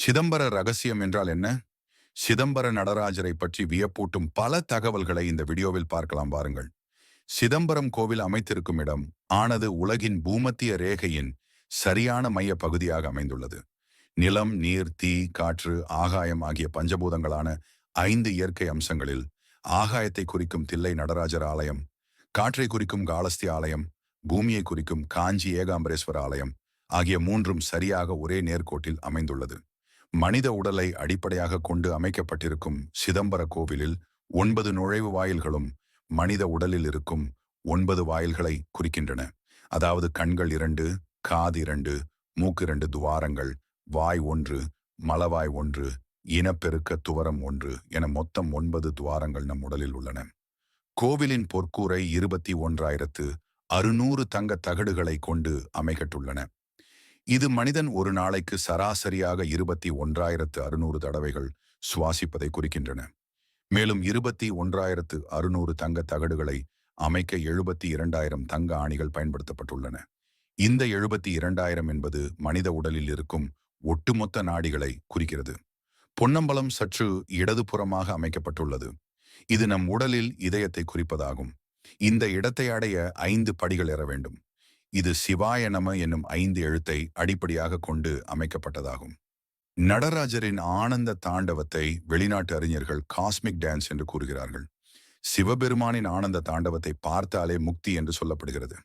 சிதம்பர ரகசியம் என்றால் என்ன? சிதம்பர நடராஜரை பற்றி வியப்பூட்டும் பல தகவல்களை இந்த வீடியோவில் பார்க்கலாம் பாருங்கள் சிதம்பரம் கோவில் அமைத்திருக்கும் இடம் ஆனது உலகின் பூமத்திய ரேகையின் சரியான மைய பகுதியாக அமைந்துள்ளது. நிலம் நீர் தீ காற்று ஆகாயம் ஆகிய பஞ்சபூதங்களான ஐந்து இயற்கை அம்சங்களில் ஆகாயத்தை குறிக்கும் தில்லை நடராஜர் ஆலயம் காற்றை குறிக்கும் காலஸ்தி ஆலயம் பூமியை குறிக்கும் காஞ்சி ஏகாம்பரேஸ்வர ஆலயம் ஆகிய மூன்றும் சரியாக ஒரே நேர்கோட்டில் அமைந்துள்ளது. மனித உடலை அடிப்படையாக கொண்டு அமைக்கப்பட்டிருக்கும் சிதம்பர கோவிலில் ஒன்பது நுழைவு வாயில்களும் மனித உடலில் இருக்கும் ஒன்பது வாயில்களை குறிக்கின்றன. அதாவது கண்கள் இரண்டு காது இரண்டு மூக்கு இரண்டு துவாரங்கள் வாய் ஒன்று மலவாய் ஒன்று இனப்பெருக்க துவரம் ஒன்று என மொத்தம் ஒன்பது துவாரங்கள் நம் உடலில் உள்ளன. கோவிலின் பொற்கூரை இருபத்தி ஒன்றாயிரத்து அறுநூறு தங்க தகடுகளை கொண்டு அமைக்கப்பட்டுள்ளன இது மனிதன் ஒரு நாளைக்கு சராசரியாக இருபத்தி ஒன்றாயிரத்து அறுநூறு தடவைகள் சுவாசிப்பதை குறிக்கின்றன. மேலும் இருபத்தி ஒன்றாயிரத்து அறுநூறு தங்க தகடுகளை அமைக்க எழுபத்தி இரண்டாயிரம் தங்க ஆணிகள் பயன்படுத்தப்பட்டுள்ளன. இந்த எழுபத்தி இரண்டாயிரம் என்பது மனித உடலில் இருக்கும் ஒட்டுமொத்த நாடிகளை குறிக்கிறது. பொன்னம்பலம் சற்று இடதுபுறமாக அமைக்கப்பட்டுள்ளது. இது நம் உடலில் இதயத்தை குறிப்பதாகும். இந்த இடத்தை அடைய ஐந்து படிகள் ஏற வேண்டும். இது சிவாய நம என்னும் ஐந்து எழுத்தை அடிப்படையாக கொண்டு அமைக்கப்பட்டதாகும். நடராஜரின் ஆனந்த தாண்டவத்தை வெளிநாட்டு அறிஞர்கள் காஸ்மிக் டான்ஸ் என்று கூறுகிறார்கள். சிவபெருமானின் ஆனந்த தாண்டவத்தை பார்த்தாலே முக்தி என்று சொல்லப்படுகிறது.